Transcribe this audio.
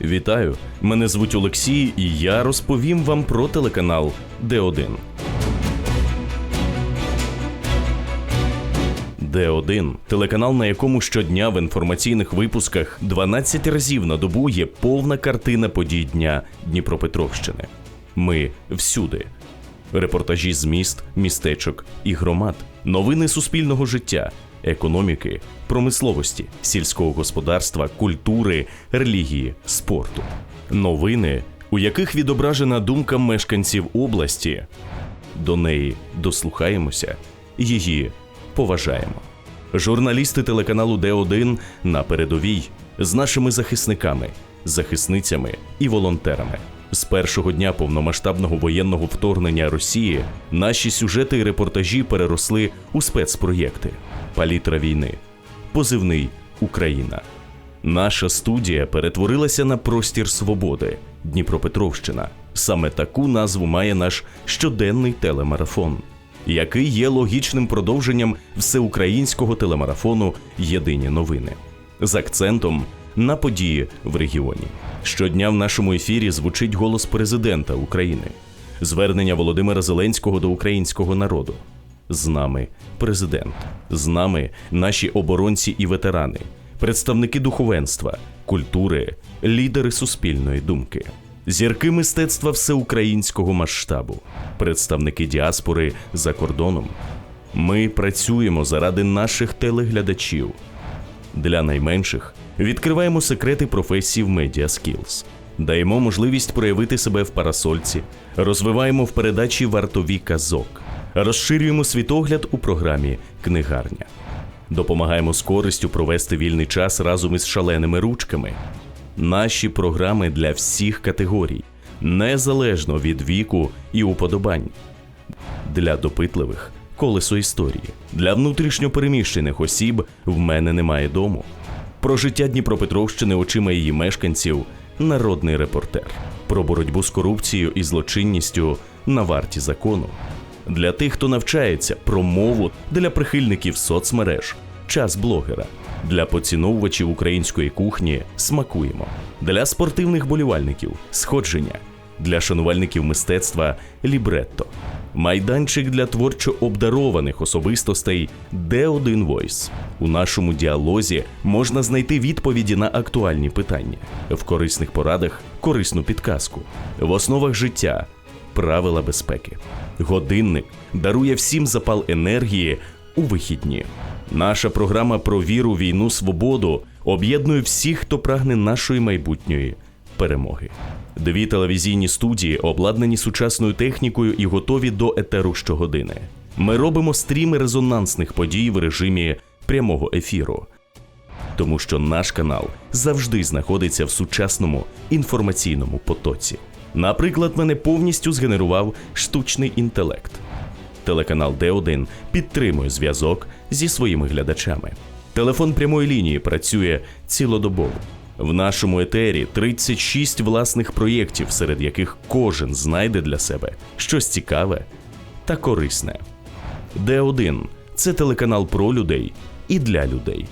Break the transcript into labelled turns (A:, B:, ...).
A: Вітаю! Мене звуть Олексій, і я розповім вам про телеканал Д1. Д1 – телеканал, на якому щодня в інформаційних випусках 12 разів на добу є повна картина подій дня Дніпропетровщини. Ми всюди. Репортажі з міст, містечок і громад, новини суспільного життя, економіки, промисловості, сільського господарства, культури, релігії, спорту. Новини, у яких відображена думка мешканців області. До неї дослухаємося, її поважаємо. Журналісти телеканалу Д1 на передовій з нашими захисниками, захисницями і волонтерами. З першого дня повномасштабного воєнного вторгнення Росії наші сюжети і репортажі переросли у спецпроєкти Палітра війни, позивний Україна. Наша студія перетворилася на простір свободи Дніпропетровщина. Саме таку назву має наш щоденний телемарафон, який є логічним продовженням всеукраїнського телемарафону Єдині новини з акцентом на події в регіоні. Щодня в нашому ефірі звучить голос президента України, звернення Володимира Зеленського до українського народу. З нами президент, з нами наші оборонці і ветерани, представники духовенства, культури, лідери суспільної думки, зірки мистецтва всеукраїнського масштабу, представники діаспори за кордоном. Ми працюємо заради наших телеглядачів. Для найменших відкриваємо секрети професії в Media Skills. Даємо можливість проявити себе в парасольці, розвиваємо в передачі вартові казок, розширюємо світогляд у програмі Книгарня. Допомагаємо з користю провести вільний час разом із шаленими ручками. Наші програми для всіх категорій, незалежно від віку і уподобань. Для допитливих колесо історії. Для внутрішньопереміщених осіб в мене немає дому. Про життя Дніпропетровщини очима її мешканців народний репортер. Про боротьбу з корупцією і злочинністю на варті закону. Для тих, хто навчається про мову для прихильників соцмереж, час блогера. Для поціновувачів української кухні смакуємо. Для спортивних болівальників сходження. Для шанувальників мистецтва лібретто. Майданчик для творчо обдарованих особистостей Д1 Voice. У нашому діалозі можна знайти відповіді на актуальні питання, в корисних порадах корисну підказку, в основах життя правила безпеки. Годинник дарує всім запал енергії у вихідні. Наша програма про віру, війну, свободу об'єднує всіх, хто прагне нашої майбутньої перемоги. Дві телевізійні студії обладнані сучасною технікою і готові до етеру щогодини. Ми робимо стріми резонансних подій в режимі прямого ефіру, тому що наш канал завжди знаходиться в сучасному інформаційному потоці. Наприклад, мене повністю згенерував штучний інтелект. Телеканал Д1 підтримує зв'язок зі своїми глядачами. Телефон прямої лінії працює цілодобово. В нашому етері 36 власних проєктів, серед яких кожен знайде для себе щось цікаве та корисне. Д1 це телеканал про людей і для людей.